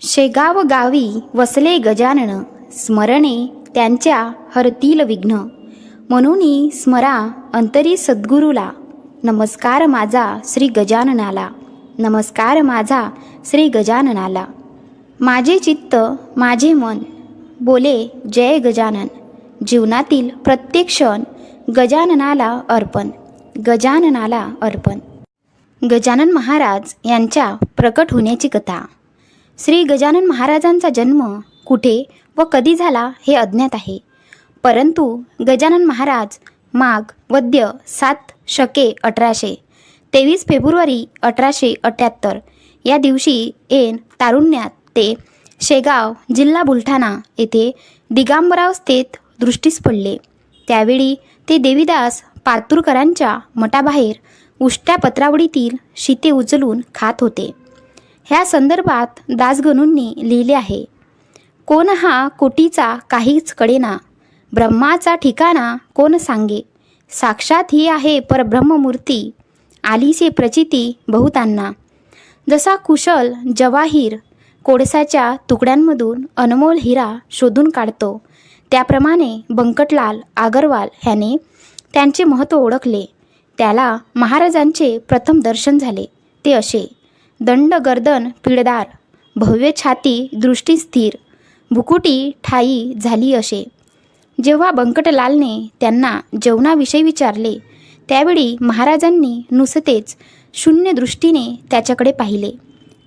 शेगाव गावी वसले गजानन स्मरणे त्यांच्या हरतील विघ्न. म्हणून स्मरा अंतरी सद्गुरूला. नमस्कार माझा श्री गजाननाला. नमस्कार माझा श्री गजाननाला. माझे चित्त माझे मन बोले जय गजानन. जीवनातील प्रत्येक क्षण गजाननाला अर्पण. गजाननाला अर्पण. गजानन महाराज यांच्या प्रकट होण्याची कथा. श्री गजानन महाराजांचा जन्म कुठे व कधी झाला हे अज्ञात आहे. परंतु गजानन महाराज माघ वद्य सात शके अठराशे तेवीस फेब्रुवारी अठराशे अठ्याहत्तर या दिवशी एन तारुण्यात ते शेगाव जिल्हा बुलढाणा येथे दिगांबरावस्थेत दृष्टीस पडले. त्यावेळी ते देवीदास पातुरकरांच्या मठाबाहेर उष्ट्या पत्रावळीतील शिते उचलून खात होते. ह्या संदर्भात दासगणूंनी लिहिले आहे. कोण हा कोटीचा काहीच कडेना ब्रह्माचा ठिकाणा कोण सांगे. साक्षात ही आहे परब्रह्ममूर्ती आलीचे प्रचिती बहुतांना. जसा कुशल जवाहीर कोळसाच्या तुकड्यांमधून अनमोल हिरा शोधून काढतो. त्याप्रमाणे बंकटलाल आगरवाल ह्याने त्यांचे महत्त्व ओळखले. त्याला महाराजांचे प्रथम दर्शन झाले. ते असे. दंड गर्दन पिळदार भव्य छाती दृष्टी स्थिर. भुकुटी ठाई झाली असे. जेव्हा बंकटलालने त्यांना जेवणाविषयी विचारले त्यावेळी महाराजांनी नुसतेच शून्य दृष्टीने त्याच्याकडे पाहिले.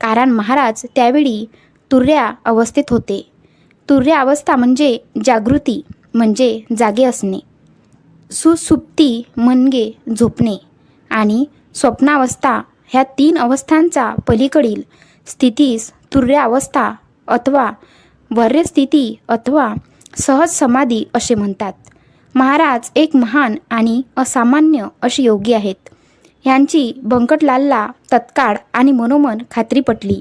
कारण महाराज त्यावेळी तुर्या अवस्थेत होते. तुर्या अवस्था म्हणजे जागृती म्हणजे जागे असणे. सुसुप्ती मनगे झोपणे. आणि स्वप्नावस्था ह्या तीन अवस्थांचा पलीकडील स्थितीस तुर्यावस्था अवस्था अथवा वर्यस्थिती अथवा सहज समाधी असे म्हणतात. महाराज एक महान आणि असामान्य अशी योगी आहेत. ह्यांची बंकटलालला तत्काळ आणि मनोमन खात्री पटली.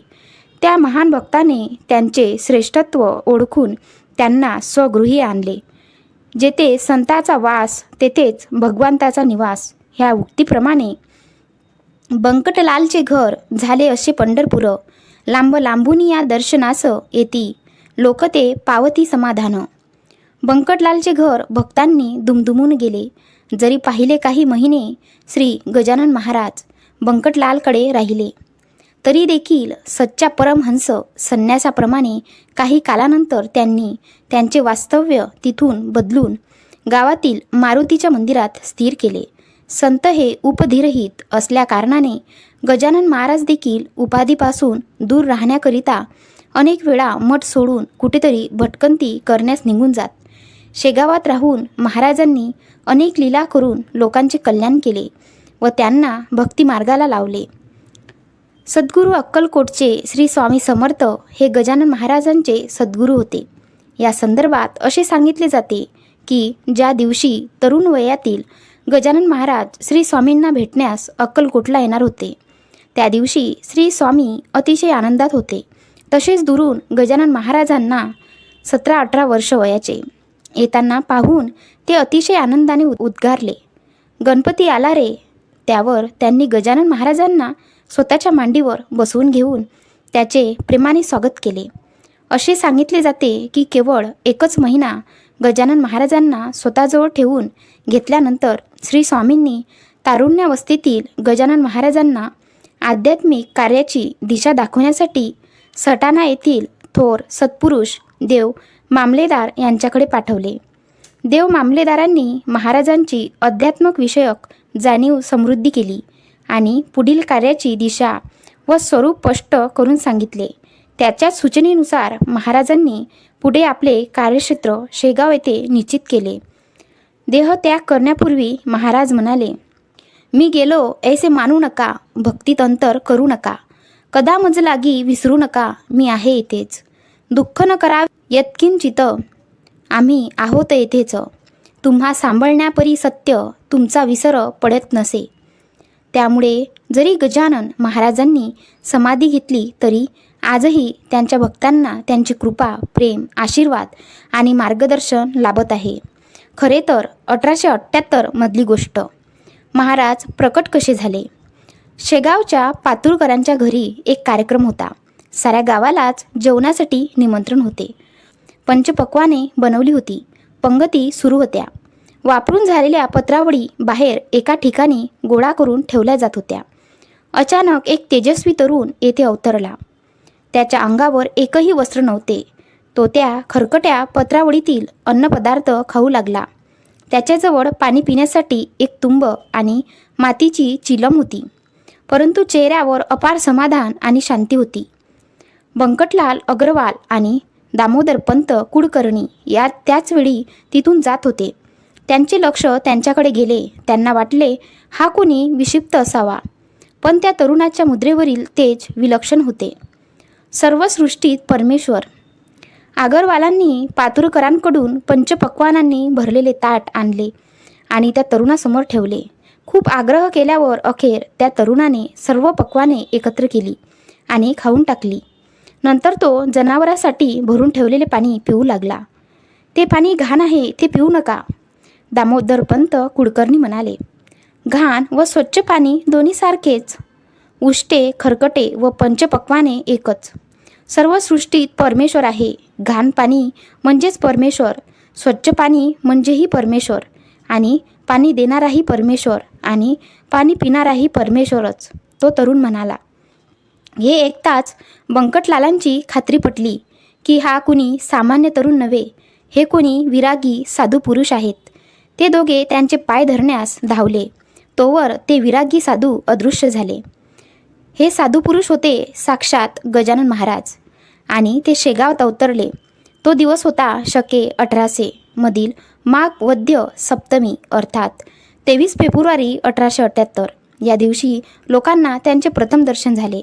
त्या महान भक्ताने त्यांचे श्रेष्ठत्व ओळखून त्यांना स्वगृही आणले. जेथे संताचा वास तेथेच भगवंताचा निवास ह्या उक्तीप्रमाणे बंकटलालचे घर झाले असे पंढरपूर. लांब लांबून या दर्शनास येती. लोक ते पावती समाधान. बंकटलालचे घर भक्तांनी दुमदुमून गेले. जरी पाहिले काही महिने श्री गजानन महाराज बंकटलालकडे राहिले. तरी देखील सच्चा परमहंस संन्यासाप्रमाणे काही कालानंतर त्यांनी त्यांचे वास्तव्य तिथून बदलून गावातील मारुतीच्या मंदिरात स्थिर केले. संत हे उपधीरहित असल्याकारणाने गजानन महाराज देखील उपाधीपासून दूर राहण्याकरिता अनेक वेळा मठ सोडून कुठेतरी भटकंती करण्यास निघून जात. शेगावात राहून महाराजांनी अनेक लीला करून लोकांचे कल्याण केले व त्यांना भक्तिमार्गाला लावले. सद्गुरू अक्कलकोटचे श्री स्वामी समर्थ हे गजानन महाराजांचे सद्गुरू होते. या संदर्भात असे सांगितले जाते की ज्या दिवशी तरुण वयातील गजानन महाराज श्री स्वामींना भेटण्यास अक्कलकोटला येणार होते? त्या दिवशी श्री स्वामी अतिशय आनंदात होते. तसेच दुरून गजानन महाराजांना सतरा अठरा वर्ष वयाचे. येताना पाहून ते अतिशय आनंदाने उद्गारले. गणपती आला रे. त्यावर त्यांनी गजानन महाराजांना स्वतःच्या मांडीवर बसवून घेऊन त्याचे प्रेमाने स्वागत केले. असे सांगितले जाते की केवळ एकच महिना गजानन महाराजांना स्वतःजवळ ठेवून घेतल्यानंतर श्री स्वामींनी तारुण्यावस्थेतील गजानन महाराजांना आध्यात्मिक कार्याची दिशा दाखवण्यासाठी सटाणा येथील थोर सत्पुरुष देव मामलेदार यांच्याकडे पाठवले. देव मामलेदारांनी महाराजांची अध्यात्मक विषयक जाणीव समृद्धी केली आणि पुढील कार्याची दिशा व स्वरूप स्पष्ट करून सांगितले. त्याच्या सूचनेनुसार महाराजांनी पुढे आपले कार्यक्षेत्र शेगाव येथे निश्चित केले. देहत्याग करण्यापूर्वी महाराज म्हणाले मी गेलो ऐसे मानू नका भक्तीत अंतर करू नका. कदा मज लागी विसरू नका मी आहे येथेच दुःख न करा यत्किंचित आम्ही आहोत येथेच तुम्हा सांभाळण्यापरी सत्य तुमचा विसर पडत नसे. त्यामुळे जरी गजानन महाराजांनी समाधी घेतली तरी आजही त्यांच्या भक्तांना त्यांची कृपा प्रेम आशीर्वाद आणि मार्गदर्शन लाभत आहे. खरे तर अठराशे अठ्ठ्याहत्तरमधली गोष्ट. महाराज प्रकट कसे झाले? शेगावच्या पातुरकरांच्या घरी एक कार्यक्रम होता. साऱ्या गावालाच जेवणासाठी निमंत्रण होते. पंचपक्वाने बनवली होती. पंगती सुरू होत्या. वापरून झालेल्या पत्रावळी बाहेर एका ठिकाणी गोळा करून ठेवल्या जात होत्या. अचानक एक तेजस्वी तरुण येथे अवतरला. त्याच्या अंगावर एकही वस्त्र नव्हते. तो त्या खरकट्या पत्रावळीतील अन्नपदार्थ खाऊ लागला. त्याच्याजवळ पाणी पिण्यासाठी एक तुंब आणि मातीची चिलम होती. परंतु चेहऱ्यावर अपार समाधान आणि शांती होती. बंकटलाल अग्रवाल आणि दामोदर पंत कुडकर्णी या त्याचवेळी तिथून जात होते. त्यांचे लक्ष त्यांच्याकडे गेले. त्यांना वाटले हा कोणी विक्षिप्त असावा. पण त्या तरुणाच्या मुद्रेवरील तेज विलक्षण होते. सर्व सृष्टीत परमेश्वर आगरवालांनी पातुरकरांकडून पंचपक्वानांनी भरलेले ताट आणले आणि त्या तरुणासमोर ठेवले. खूप आग्रह केल्यावर अखेर त्या तरुणाने सर्व पक्वाने एकत्र केली आणि खाऊन टाकली. नंतर तो जनावरासाठी भरून ठेवलेले पाणी पिऊ लागला. ते पाणी घाण आहे ते पिऊ नका दामोदर पंत कुडकर्णी म्हणाले. घाण व स्वच्छ पाणी दोन्ही सारखेच उष्टे खरकटे व पंचपक्वाने एकच. सर्व सृष्टीत परमेश्वर आहे. घाण पाणी म्हणजेच परमेश्वर. स्वच्छ पाणी म्हणजेही परमेश्वर. आणि पाणी देणाराही परमेश्वर आणि पाणी पिणाराही परमेश्वरच तो तरुण म्हणाला. हे ऐकताच बंकटलालांची खात्री पटली की हा कुणी सामान्य तरुण नव्हे हे कोणी विरागी साधू पुरुष आहेत. ते दोघे त्यांचे पाय धरण्यास धावले. तोवर ते विरागी साधू अदृश्य झाले. हे साधू पुरुष होते साक्षात गजानन महाराज. आणि ते शेगावात अवतरले तो दिवस होता शके अठराशे मधील माघ वद्य सप्तमी अर्थात. तेवीस फेब्रुवारी अठराशे अठ्याहत्तर. या दिवशी लोकांना त्यांचे प्रथम दर्शन झाले.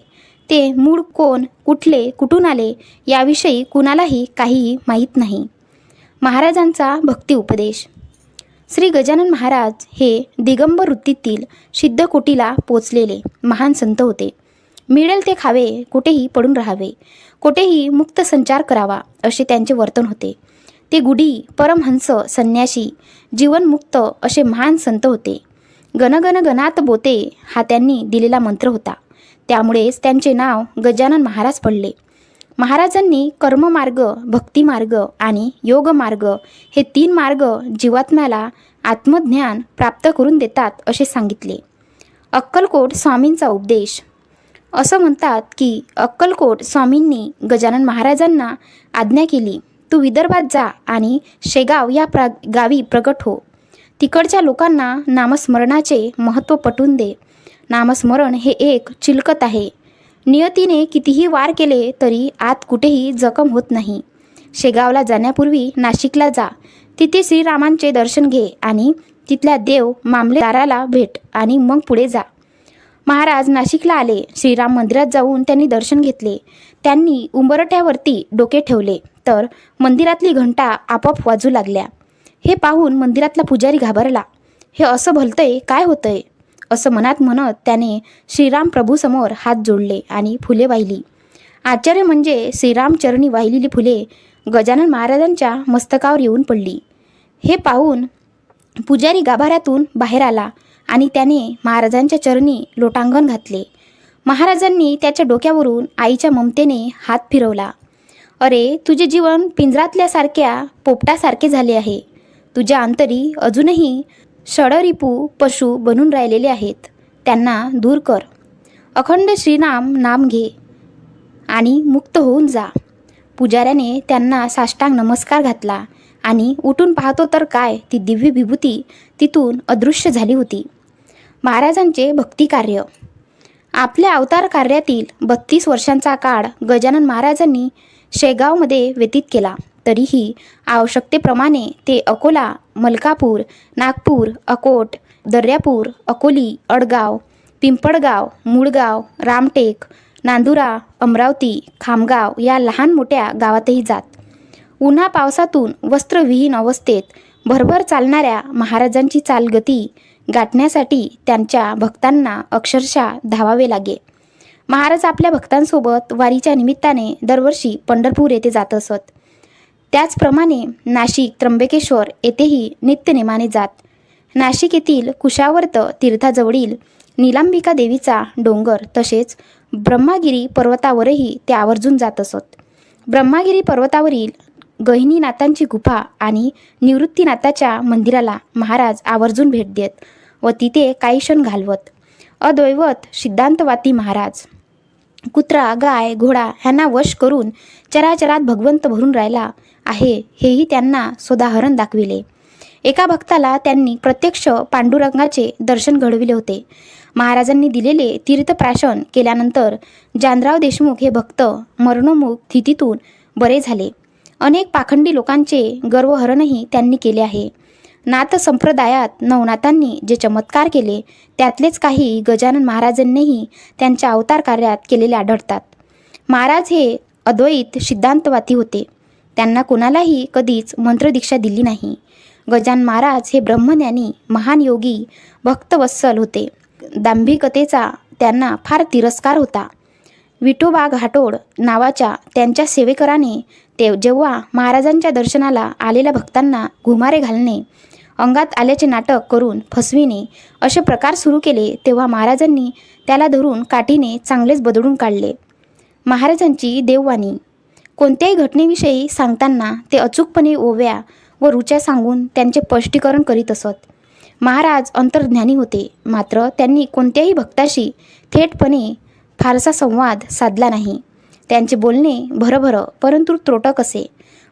ते मूळ कोण कुठले कुठून आले याविषयी कुणालाही काहीही माहीत नाही. महाराजांचा भक्ती उपदेश. श्री गजानन महाराज हे दिगंबर वृत्तीतील सिद्धकोटीला पोचलेले महान संत होते. मिळेल ते खावे कुठेही पडून राहावे. कुठेही मुक्त संचार करावा असे त्यांचे वर्तन होते. ते गुढी परमहंस संन्यासी जीवनमुक्त असे महान संत होते. गणगण गणात बोते हा त्यांनी दिलेला मंत्र होता. त्यामुळेच त्यांचे नाव गजानन महाराज पडले. महाराजांनी कर्ममार्ग भक्तिमार्ग आणि योगमार्ग हे तीन मार्ग जीवात्म्याला आत्मज्ञान प्राप्त करून देतात असे सांगितले. अक्कलकोट स्वामींचा उपदेश. असं म्हणतात की अक्कलकोट स्वामींनी गजानन महाराजांना आज्ञा केली तू विदर्भात जा आणि शेगाव या प्रा गावी प्रगट हो. तिकडच्या लोकांना नामस्मरणाचे महत्त्व पटवून दे. नामस्मरण हे एक चिलकत आहे. नियतीने कितीही वार केले तरी आत कुठेही जखम होत नाही. शेगावला जाण्यापूर्वी नाशिकला जा. तिथे श्रीरामांचे दर्शन घे आणि तिथल्या देव मामलेदाराला भेट आणि मग पुढे जा. महाराज नाशिकला आले. श्रीराम मंदिरात जाऊन त्यांनी दर्शन घेतले. त्यांनी उंबरट्यावरती डोके ठेवले. तर मंदिरातली घंटा आपोआप वाजू लागल्या. हे पाहून मंदिरातला पुजारी घाबरला. हे असं भलतंय काय होतंय? असं मनात म्हणत त्याने श्रीराम प्रभूसमोर हात जोडले आणि फुले वाहिली. आश्चर्य म्हणजे श्रीरामचरणी वाहिलेली फुले गजानन महाराजांच्या मस्तकावर येऊन पडली. हे पाहून पुजारी गाभाऱ्यातून बाहेर आला. आणि त्याने महाराजांच्या चरणी लोटांगण घातले. महाराजांनी त्याच्या डोक्यावरून आईच्या ममतेने हात फिरवला. अरे तुझे जीवन पिंजरातल्यासारख्या पोपटासारखे झाले आहे. तुझ्या अंतरी अजूनही षडरिपू पशु बनून राहिलेले आहेत. त्यांना दूर कर. अखंड श्रीनाम नाम घे आणि मुक्त होऊन जा. पुजाऱ्याने त्यांना साष्टांग नमस्कार घातला आणि उठून पाहतो तर काय ती दिव्य विभूती तिथून अदृश्य झाली होती. महाराजांचे भक्तिकार्य. आपल्या अवतार कार्यातील बत्तीस वर्षांचा काळ गजानन महाराजांनी शेगावमध्ये व्यतीत केला. तरीही आवश्यकतेप्रमाणे ते अकोला मलकापूर नागपूर अकोट दर्यापूर अकोली अडगाव पिंपळगाव मुळगाव रामटेक नांदुरा अमरावती खामगाव या लहान मोठ्या गावातही जात. उन्हा पावसातून वस्त्रविहीन अवस्थेत भरभर चालणाऱ्या महाराजांची चालगती गाठण्यासाठी त्यांच्या भक्तांना अक्षरशः धावावे लागे. महाराज आपल्या भक्तांसोबत वारीच्या निमित्ताने दरवर्षी पंढरपूर येथे जात असत. त्याचप्रमाणे नाशिक त्र्यंबकेश्वर येथेही नित्यनेमाने जात. नाशिक येथील कुशावर्त तीर्थाजवळील निलांबिका देवीचा डोंगर तसेच ब्रह्मागिरी पर्वतावरही ते आवर्जून जात असत. ब्रह्मागिरी पर्वतावरील गहिनीनाथांची गुफा आणि निवृत्तीनाथाच्या मंदिराला महाराज आवर्जून भेट देत. व तिथे काही क्षण घालवत. अद्वैवत सिद्धांतवादी महाराज. कुत्रा गाय घोडा ह्यांना वश करून चराचरात भगवंत भरून राहिला आहे हेही त्यांना सोदाहरण दाखविले. एका भक्ताला त्यांनी प्रत्यक्ष पांडुरंगाचे दर्शन घडविले होते. महाराजांनी दिलेले तीर्थप्राशन केल्यानंतर जानराव देशमुख हे भक्त मरणोमुख स्थितीतून बरे झाले. अनेक पाखंडी लोकांचे गर्वहरणही त्यांनी केले आहे. नाथ संप्रदायात नवनाथांनी जे चमत्कार केले त्यातलेच काही गजानन महाराजांनीही त्यांच्या अवतार कार्यात केलेले आढळतात. महाराज हे अद्वैत सिद्धांतवादी होते. त्यांना कोणालाही कधीच मंत्रदीक्षा दिली नाही. गजान महाराज हे ब्रह्मज्ञानी महान योगी भक्तवत्सल होते. दांभिकतेचा त्यांना फार तिरस्कार होता. विठोबा घाटोड नावाच्या त्यांच्या सेवेकराने ते जेव्हा महाराजांच्या दर्शनाला आलेल्या भक्तांना घुमारे घालणे अंगात आल्याचे नाटक करून फसविणे असे प्रकार सुरू केले तेव्हा महाराजांनी त्याला धरून काठीने चांगलेच बदडून काढले. महाराजांची देववाणी. कोणत्याही घटनेविषयी सांगताना ते अचूकपणे ओव्या व रुच्या सांगून त्यांचे स्पष्टीकरण करीत असत. महाराज अंतर्ज्ञानी होते मात्र त्यांनी कोणत्याही भक्ताशी थेटपणे फारसा संवाद साधला नाही. त्यांचे बोलणे भरभर परंतु त्रोटक असे.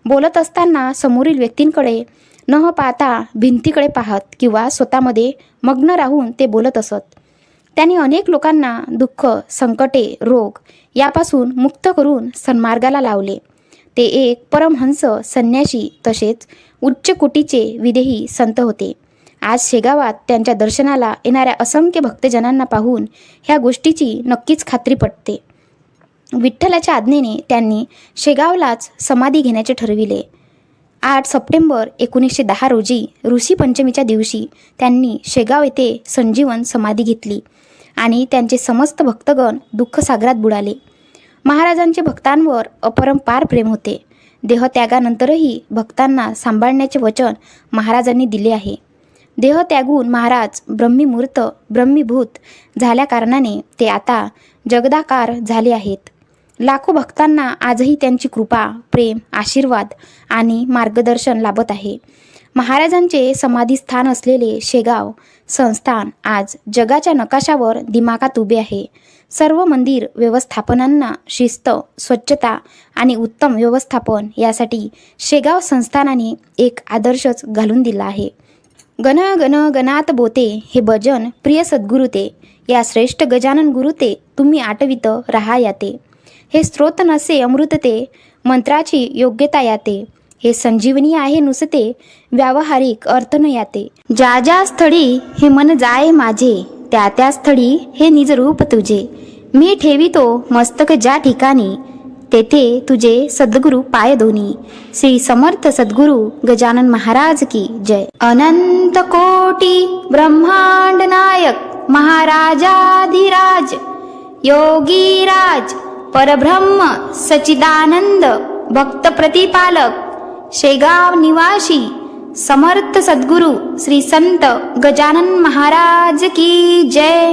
बोलत असताना समोरील व्यक्तींकडे न पाहता भिंतीकडे पाहत किंवा स्वतःमध्ये मग्न राहून ते बोलत असत. त्यांनी अनेक लोकांना दुःख संकटे रोग यापासून मुक्त करून सन्मार्गाला लावले. ते एक परमहंस संन्याशी तसेच उच्च कोटीचे विदेही संत होते. आज शेगावात त्यांच्या दर्शनाला येणाऱ्या असंख्य भक्तजनांना पाहून ह्या गोष्टीची नक्कीच खात्री पटते. विठ्ठलाच्या आज्ञेने त्यांनी शेगावलाच समाधी घेण्याचे ठरविले. आठ सप्टेंबर एकोणीसशे दहा रोजी ऋषी पंचमीच्या दिवशी त्यांनी शेगाव येथे संजीवन समाधी घेतली आणि त्यांचे समस्त भक्तगण दुःखसागरात बुडाले. महाराजांचे भक्तांवर अपरंपार प्रेम होते. देहत्यागानंतरही भक्तांना सांभाळण्याचे वचन महाराजांनी दिले आहे. देह त्यागून महाराज ब्रह्मीमूर्त ब्रह्मीभूत झाल्याकारणाने ते आता जगदाकार झाले आहेत. लाखो भक्तांना आजही त्यांची कृपा प्रेम आशीर्वाद आणि मार्गदर्शन लाभत आहे. महाराजांचे समाधीस्थान असलेले शेगाव संस्थान आज जगाच्या नकाशावर दिमागात उभे आहे. सर्व मंदिर व्यवस्थापनांना शिस्त स्वच्छता आणि उत्तम व्यवस्थापन यासाठी शेगाव संस्थानाने एक आदर्शच घालून दिला आहे. गण गण गणात बोते हे भजन प्रिय सद्गुरु ते या श्रेष्ठ गजानन गुरु ते तुम्ही आटवित राहा याते. हे स्त्रोत नसे अमृतते मंत्राची योग्यता याते. हे संजीवनी आहे नुसते व्यावहारिक अर्थ न याते. ज्या ज्या स्थळी हे मन जाय माझे त्या त्या स्थळी हे निज रूप तुझे. मी ठेवितो मस्तक ज्या ठिकाणी तेथे तुझे सद्गुरु पाय दोन्ही श्री समर्थ सद्गुरु गजानन महाराज की जय. अनंत कोटी ब्रह्मांड नायक महाराजाधिराज योगीराज परब्रह्म सचिदानंद भक्त प्रतिपालक शेगाव निवासी समर्थ सद्गुरु श्री संत गजानन महाराज की जय।